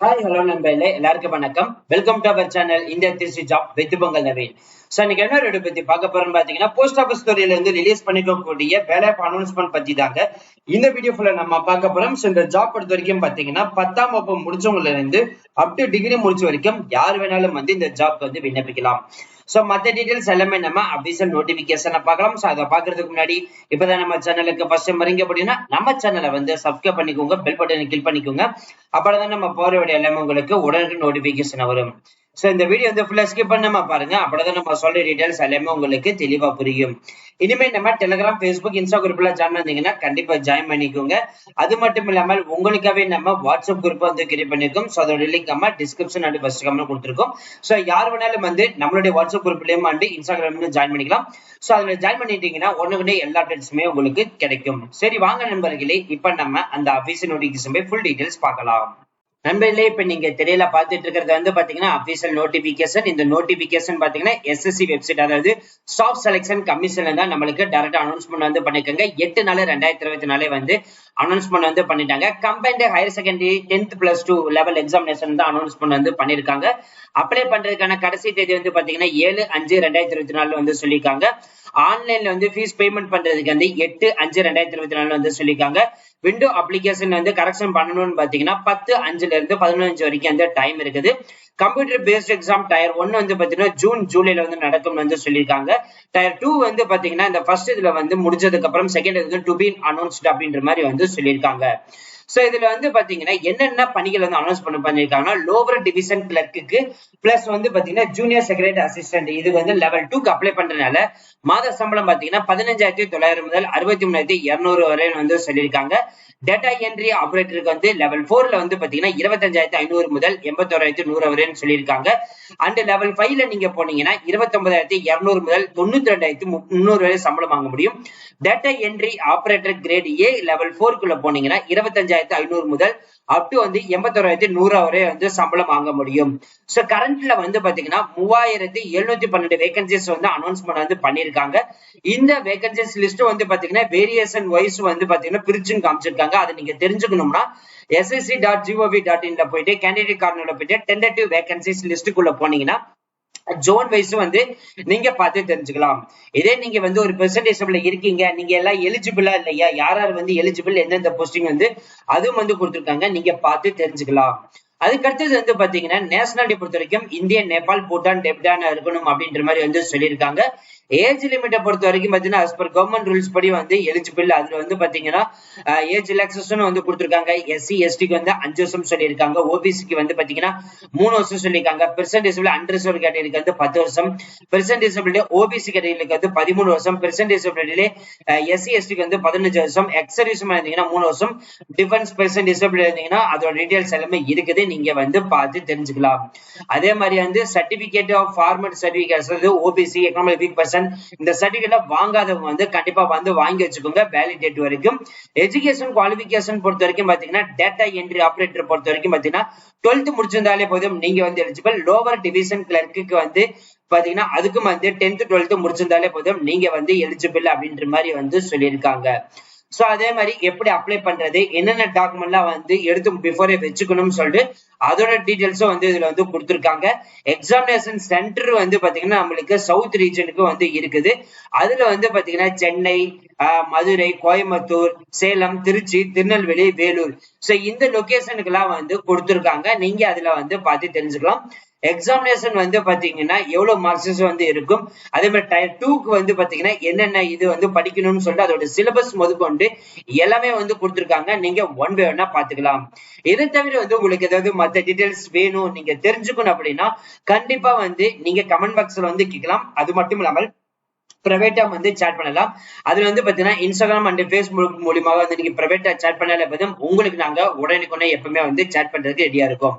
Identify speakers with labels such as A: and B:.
A: Hi hello நண்பர்களே. எல்லாருக்கும் வணக்கம். Welcome to our channel India Tiruchi job with Pongal Naveen so இன்னைக்கு என்ன ரெடி பத்தி பார்க்க போறோம்னு பாத்தீங்கன்னா போஸ்ட் ஆஃபீஸ் துறையில இருந்து ரிலீஸ் பண்ணிக்கக்கூடிய வேலை அனௌன்ஸ்மெண்ட் பத்தி தாங்க. இந்த வீடியோ ஃபுல்ல நம்ம பார்க்க போறோம். சோ இந்த ஜாப் பொறுத்த வரைக்கும் பாத்தீங்கன்னா பத்தாம் வகுப்பு முடிச்சவங்கல இருந்து அப் டு டிகிரி முடிச்ச வரைக்கும் யார் வேணாலும் வந்து இந்த ஜாப்க்கு வந்து விண்ணப்பிக்கலாம். சோ மத்த டீடைல்ஸ் எல்லாமே நம்ம அபிஷியல் நோட்டிபிகேஷனை பார்க்கலாம். சோ அதை பாக்குறதுக்கு முன்னாடி இப்பதான் நம்ம சேனலுக்கு ஃபர்ஸ்ட் மறிங்க அப்படின்னா நம்ம சேனலை வந்து சப்ஸ்கிரைப் பண்ணிக்கோங்க பெல் பட்டனை கிளிக் பண்ணிக்கோங்க. அப்பதான் நம்ம போற வீடியோ எல்லாமே உங்களுக்கு உடனடி நோட்டிபிகேஷன் வரும். சோ இந்த வீடியோ வந்து ஃபுல்லா ஸ்கிப் பண்ணாம பாருங்க. அப்படிதான் நம்ம சொல்ற டீடைல்ஸ் எல்லாமே உங்களுக்கு தெளிவா புரியும். இனிமே நம்ம டெலிகிராம் ஃபேஸ்புக் இன்ஸ்டா குரூப்ல ஜாயின் பண்ணீங்கன்னா கண்டிப்பா ஜாயின் பண்ணிக்கோங்க. அது மட்டும் இல்லாமல் உங்களுக்காகவே நம்ம வாட்ஸ்அப் குரூப் வந்து கிரியேட் பண்ணிருக்கோம். ஸோ அதோட லிங்க் நம்ம டிஸ்கிரிப்ஷன் அண்ட் ஃபர்ஸ்ட் கமெண்ட் கொடுத்துருக்கோம். ஸோ யார் வேணாலும் வந்து நம்மளுடைய வாட்ஸ்அப் குரூப்லயும் வந்து இன்ஸ்டாகிராம்லயும் ஜாயின் பண்ணிக்கலாம். ஸோ அதுல ஜாயின் பண்ணிட்டீங்கன்னா ஒண்ணுக்குனே எல்லா டீட்டெயில்ஸுமே உங்களுக்கு கிடைக்கும். சரி வாங்க நண்பர்களே இப்ப நம்ம அந்த அபிஷியல் நோட்டிபிகேஷன் ஃபுல் டீடைல்ஸ் பார்க்கலாம். நண்பர்களே இப்ப நீங்க திரையில பாத்துட்டு இருக்கிறது வந்து பாத்தீங்கன்னா அபிஷியல் நோட்டிபிகேஷன் இந்த நோட்டிபிகேஷன் பாத்தீங்கன்னா எஸ்எஸ்சி வெப்சைட் அதாவது ஸ்டாஃப் செலெக்ஷன் கமிஷன்ல தான் நம்மளுக்கு டேரக்ட் அனௌன்ஸ்மெண்ட் வந்து பண்ணிருக்காங்க எட்டு நாள் ரெண்டாயிரத்தி இருபத்தி நாலே வந்து அனௌன்ஸ்மெண்ட் வந்து பண்ணிட்டாங்க. Combined higher secondary tenth plus two level examination தான் அனௌன்ஸ்மெண்ட் வந்து பண்ணிருக்காங்க. அப்ளை பண்றதுக்கான கடைசி தேதி வந்து பாத்தீங்கன்னா ஏழு அஞ்சு ரெண்டாயிரத்தி இருபத்தி நாலுல வந்து சொல்லியிருக்காங்க. ஆன்லைன்ல வந்து ஃபீஸ் பேமெண்ட் பண்றதுக்கு வந்து எட்டு அஞ்சு ரெண்டாயிரத்தி இருபத்தி நாலுல வந்து சொல்லியிருக்காங்க. விண்டோ அப்ளிகேஷன் வந்து கரெக்ஷன் பண்ணணும்னு பாத்தீங்கன்னா பத்து அஞ்சுல இருந்து பதினஞ்சு வரைக்கும் வந்து டைம் இருக்குது. கம்ப்யூட்டர் பேஸ்ட் எக்ஸாம் டயர் ஒன்னு வந்து பாத்தீங்கன்னா ஜூன் ஜூலைல வந்து நடக்கும்னு வந்து சொல்லியிருக்காங்க. டயர் டூ வந்து பாத்தீங்கன்னா இந்த ஃபர்ஸ்ட் இதுல வந்து முடிஞ்சதுக்கு அப்புறம் செகண்ட் இது டு பி அனௌன்ஸ்ட் அப்படின்ற மாதிரி வந்து சொல்லியிருக்காங்க. சோ இதுல வந்து பாத்தீங்கன்னா என்னென்ன பணிகள் வந்து அனௌன்ஸ் பண்ண பண்ணிருக்காங்கன்னா லோவர் டிவிஷன் கிளர்க்கு பிளஸ் வந்து பாத்தீங்கன்னா ஜூனியர் செக்ரட்டரி அசிஸ்டன்ட் இது வந்து லெவல் டூக்கு அப்ளை பண்றதுனால மாத சம்பளம் பாத்தீங்கன்னா பதினஞ்சாயிரத்தி தொள்ளாயிரம் முதல் அறுபத்தி மூணாயிரத்தி இருநூறு வரை வந்து சொல்லியிருக்காங்க. டேட்டா என்ட்ரி ஆபரேட்டருக்கு வந்து லெவல் போர்ல வந்து பாத்தீங்கன்னா இருபத்தஞ்சாயிரத்தி ஐநூறு முதல் எண்பத்தோராயிரத்தி நூறு வரைன்னு சொல்லியிருக்காங்க. அண்ட் லெவல் ஃபைவ்ல நீங்க போனீங்கன்னா இருபத்தொன்பதாயிரத்தி இருநூறு முதல் தொண்ணூத்தி ரெண்டாயிரத்தி முன்னூறு வரை சம்பளம் வாங்க முடியும். Data entry operator grade A level போர்க்குள்ள போனீங்கன்னா இருபத்தஞ்சாயிரத்தி ஐநூறு முதல் அப் டு வந்து எண்பத்தோராயிரத்தி நூறு வரை வந்து சம்பளம் வாங்க முடியும். சோ கரண்ட்ல வந்து பாத்தீங்கன்னா மூவாயிரத்தி எழுநூத்தி பன்னெண்டு வேகன்சிஸ் வந்து அனௌன்ஸ்மெண்ட் வந்து பண்ணிருக்காங்க இந்த வேகன்சிஸ் லிஸ்ட் வந்து பாத்தீங்கன்னா வேரியேஷன் வைஸ் வந்து பாத்தீங்கன்னா பிரிச்சுன்னு காமிச்சிருக்காங்க. அதை நீங்க தெரிஞ்சுக்கணும்னா எஸ்எஸ்சி டாட் ஜிஓவி டாட் இன்ல போயிட்டு கேண்டிடேட் கார்டுல போயிட்டு டென்டேட்டிவ் வேகன்சிஸ் லிஸ்ட்டுக்குள்ள போனீங்கன்னா ஜோன் வைஸ் வந்து நீங்க பார்த்து தெரிஞ்சுக்கலாம். இதே நீங்க வந்து ஒரு பெர்சன்டேஜ்ல இருக்கீங்க நீங்க எல்லாம் எலிஜிபிளா இல்லையா? யார் யார் வந்து எலிஜிபிள் எந்தெந்த போஸ்டிங் வந்து அதுவும் வந்து கொடுத்துருக்காங்க நீங்க பார்த்து தெரிஞ்சுக்கலாம். அதுக்கு அடுத்தது வந்து பாத்தீங்கன்னா நேஷனாலிட்டி பொறுத்த வரைக்கும் இந்தியா நேபாள் பூட்டான் டெப்டான் இருக்கணும் அப்படின்ற மாதிரி வந்து சொல்லியிருக்காங்க. ஏஜ் லிமிட்டை பொறுத்த வரைக்கும் பாத்தீங்கன்னா அஸ் பர் கவர்மெண்ட் ரூல்ஸ் படி வந்து எலிஜிபிள் அதுல வந்து பாத்தீங்கன்னா ஏஜ் ரிலாக்ஸேஷன் வந்து கொடுத்துருக்காங்க. எஸ்சி எஸ்டிக்கு வந்து அஞ்சு வருஷம் சொல்லியிருக்காங்க. ஓபிசிக்கு வந்து பாத்தீங்கன்னா மூணு வருஷம் சொல்லியிருக்காங்க. பெர்சன்ட் டிசபிள் அண்டர்சர்வ் கேட்டகரிக்கு வந்து பத்து வருஷம். பெர்சன்ட் டிசபிலிட்டி ஓபிசி கேட்டகரிக்கு வந்து பதிமூணு வருஷம். பெர்சன்ட் டிசபிலிட்டிலே எஸ்சி எஸ்டிக்கு வந்து பதினஞ்சு வருஷம். எக்ஸ் இருந்தீங்கன்னா மூணு வருஷம். டிஃபென்ஸ் பெர்சன்ட் டிசபிலிட்டி இருந்தீங்கன்னா அதோட டீடைல்ஸ் எல்லாமே இருக்குது. நீங்க வந்து பார்த்து தெரிஞ்சுக்கலாம். அதே மாதிரி வந்து சர்டிபிகேட் ஆஃப் ஃபார்மட் சர்டிபிகேட்ஸ் வந்து ஓபிசி எக்கனாமிக் வீக் பர்சன் இந்த சர்டிபிகேட் வாங்காதவங்க வந்து கண்டிப்பா வந்து வாங்கி வச்சுக்கோங்க வேலிடேட் வரைக்கும். எஜுகேஷன் குவாலிபிகேஷன் பொறுத்த வரைக்கும் பாத்தீங்கன்னா டேட்டா என்ட்ரி ஆபரேட்டர் பொறுத்த வரைக்கும் பாத்தீங்கன்னா டுவெல்த் முடிச்சிருந்தாலே போதும் நீங்க வந்து எலிஜிபிள் லோவர் டிவிஷன் கிளர்க்கு வந்து பாத்தீங்கன்னா அதுக்கும் வந்து டென்த் டுவெல்த் முடிச்சிருந்தாலே போதும் நீங்க வந்து எலிஜிபிள் அப்படின்ற மாதிரி வந்து சொல்லியிருக்காங்க. சோ அதே மாதிரி எப்படி அப்ளை பண்றது என்னென்ன டாக்குமெண்ட்லாம் வந்து எடுத்து பிஃபோரே வச்சுக்கணும்னு சொல்லிட்டு அதோட டீட்டெயில்ஸும் வந்து இதுல வந்து கொடுத்துருக்காங்க. எக்ஸாமினேஷன் சென்டர் வந்து பாத்தீங்கன்னா நம்மளுக்கு சவுத் ரீஜனுக்கு வந்து இருக்குது. அதுல வந்து பாத்தீங்கன்னா சென்னை மதுரை கோயம்புத்தூர் சேலம் திருச்சி திருநெல்வேலி வேலூர். சோ இந்த லொகேஷனுக்கு எல்லாம் வந்து கொடுத்துருக்காங்க. நீங்க அதுல வந்து பார்த்து தெரிஞ்சுக்கலாம். எக்ஸாமினேஷன் வந்து பாத்தீங்கன்னா எவ்வளவு மார்க்ஸஸ் வந்து இருக்கும்? அதே மாதிரி டயர் டூக்கு வந்து பாத்தீங்கன்னா என்னென்ன இது வந்து படிக்கணும்னு சொல்லிட்டு அதோட சிலபஸ் முதற்கொண்டு எல்லாமே வந்து கொடுத்துருக்காங்க. நீங்க ஒன் பை ஒன்னா பாத்துக்கலாம் இதை தவிர வந்து உங்களுக்கு ஏதாவது மத்த டீடைல்ஸ் வேணும் நீங்க தெரிஞ்சுக்கணும் அப்படின்னா கண்டிப்பா வந்து நீங்க கமெண்ட் பாக்ஸ்ல வந்து கேட்கலாம். அது மட்டும் இல்லாமல் பிரைவேட்டா வந்து சேட் பண்ணலாம். அதுல வந்து பாத்தீங்கன்னா இன்ஸ்டாகிராம் அண்ட் பேஸ்புக் மூலியமாக வந்து நீங்க பிரைவேட்டா சேட் பண்ணால போதும். உங்களுக்கு நாங்க உடனுக்குடனே எப்பவுமே வந்து சேட் பண்றதுக்கு ரெடியா இருக்கும்.